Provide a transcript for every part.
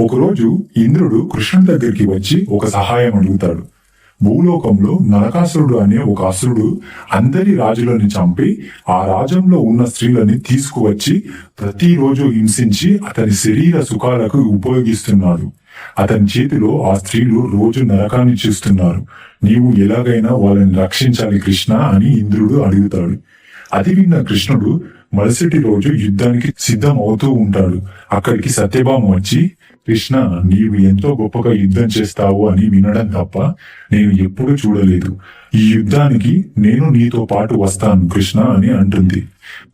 ఒకరోజు ఇంద్రుడు కృష్ణుడి దగ్గరికి వచ్చి ఒక సహాయం అడుగుతాడు. భూలోకంలో నరకాసురుడు అనే ఒక అసురుడు అందరి రాజులను చంపి ఆ రాజ్యంలో ఉన్న స్త్రీలని తీసుకువచ్చి ప్రతిరోజు హింసించి అతని శరీర సుఖాలకు ఉపయోగిస్తున్నాడు. అతని చేతిలో ఆ స్త్రీలు రోజు నరకాన్ని చూస్తున్నారు. నీవు ఎలాగైనా వాళ్ళని రక్షించాలి కృష్ణ అని ఇంద్రుడు అడుగుతాడు. అది విన్న కృష్ణుడు మరుసటి రోజు యుద్ధానికి సిద్ధం అవుతూ ఉంటాడు. అక్కడికి సత్యభామ వచ్చి కృష్ణ నీవు ఎంతో గొప్పగా యుద్ధం చేస్తావు అని వినడం తప్ప నేను ఎప్పుడూ చూడలేదు. ఈ యుద్ధానికి నేను నీతో పాటు వస్తాను కృష్ణ అని అంటుంది.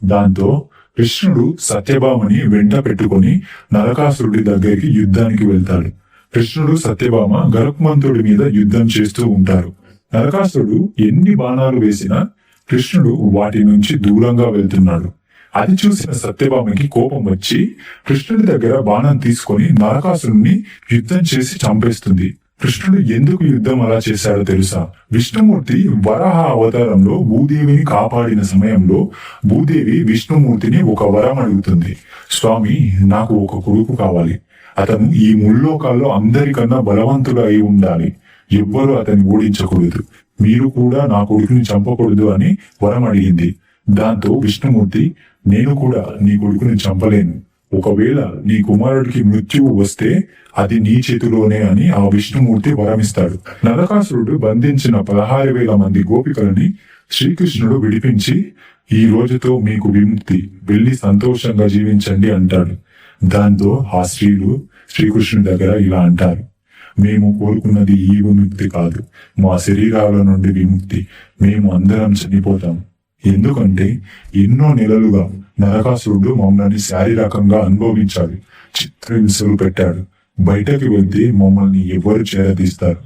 దాంతో కృష్ణుడు సత్యభామని వెంట పెట్టుకొని నరకాసురుడి దగ్గరికి యుద్ధానికి వెళ్తాడు. కృష్ణుడు సత్యభామ గరుక్మంతుడి మీద యుద్ధం చేస్తూ ఉంటారు. నరకాసురుడు ఎన్ని బాణాలు వేసినా కృష్ణుడు వాటి నుంచి దూరంగా వెళ్తున్నాడు. అది చూసిన సత్యభామకి కోపం వచ్చి కృష్ణుడి దగ్గర బాణం తీసుకొని నరకాసురుణ్ణి యుద్ధం చేసి చంపేస్తుంది. కృష్ణుడు ఎందుకు యుద్ధం అలా చేశాడో తెలుసా? విష్ణుమూర్తి వరాహ అవతారంలో భూదేవిని కాపాడిన సమయంలో భూదేవి విష్ణుమూర్తిని ఒక వరం అడుగుతుంది. స్వామి నాకు ఒక కొడుకు కావాలి. అతను ఈ ముల్లోకాల్లో అందరికన్నా బలవంతుడు అయి ఉండాలి. ఎవ్వరూ అతన్ని ఓడించకూడదు. మీరు కూడా నా కొడుకుని చంపకూడదు అని వరం అడిగింది. దాంతో విష్ణుమూర్తి నేను కూడా నీ కొడుకుని చంపలేను. ఒకవేళ నీ కుమారుడికి మృత్యువు వస్తే అది నీ చేతిలోనే అని ఆ విష్ణుమూర్తి వరమిస్తాడు. నరకాసురుడు బంధించిన పదహారు వేల మంది గోపికలని శ్రీకృష్ణుడు విడిపించి ఈ రోజుతో మీకు విముక్తి. వెళ్ళి సంతోషంగా జీవించండి అంటాడు. దాంతో ఆ స్త్రీలు శ్రీకృష్ణుడి దగ్గర ఇలా అంటారు. మేము కోరుకున్నది ఈ విముక్తి కాదు. మా శరీరాల నుండి విముక్తి. మేము అందరం చనిపోతాం. ఎందుకంటే ఎన్నో నెలలుగా నరకాసురుడు మమ్మల్ని శారీరకంగా అనుభవించాడు చిత్రహింసలు పెట్టాడు. బయటకి వెళ్తే మమ్మల్ని ఎవరు చేరదీస్తారు?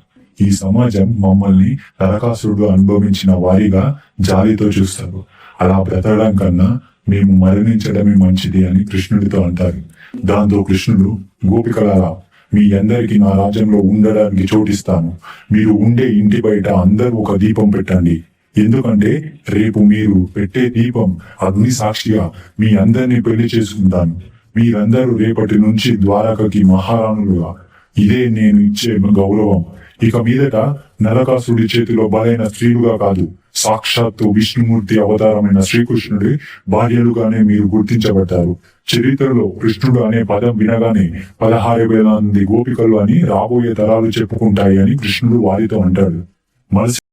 ఈ సమాజం మమ్మల్ని నరకాసురుడు అనుభవించిన వారిగా జాలితో చూస్తారు. అలా బ్రతకడం కన్నా మేము మరణించడమే మంచిది అని కృష్ణుడితో అంటారు. దాంతో కృష్ణుడు గోపికలారా మీ అందరికీ నా రాజ్యంలో ఉండడానికి చోటిస్తాను. మీరు ఉండే ఇంటి బయట అందరూ ఒక దీపం పెట్టండి. ఎందుకంటే రేపు మీరు పెట్టే దీపం అగ్ని సాక్షిగా మీ అందరినీ పెళ్ళి చేసుకుంటాను. మీరందరూ రేపటి నుంచి ద్వారకకి మహారాణులుగా. ఇదే నేను ఇచ్చే గౌరవం. ఇక మీదట నరకాసుడి చేతిలో బలైన స్త్రీలుగా కాదు సాక్షాత్తు విష్ణుమూర్తి అవతారమైన శ్రీకృష్ణుడి భార్యలుగానే మీరు గుర్తించబడ్డారు. చరిత్రలో కృష్ణుడు అనే పదం వినగానే పదహారు వేల మంది గోపికలు అని రాబోయే తరాలు చెప్పుకుంటాయి అని కృష్ణుడు వారితో అంటాడు. మనసు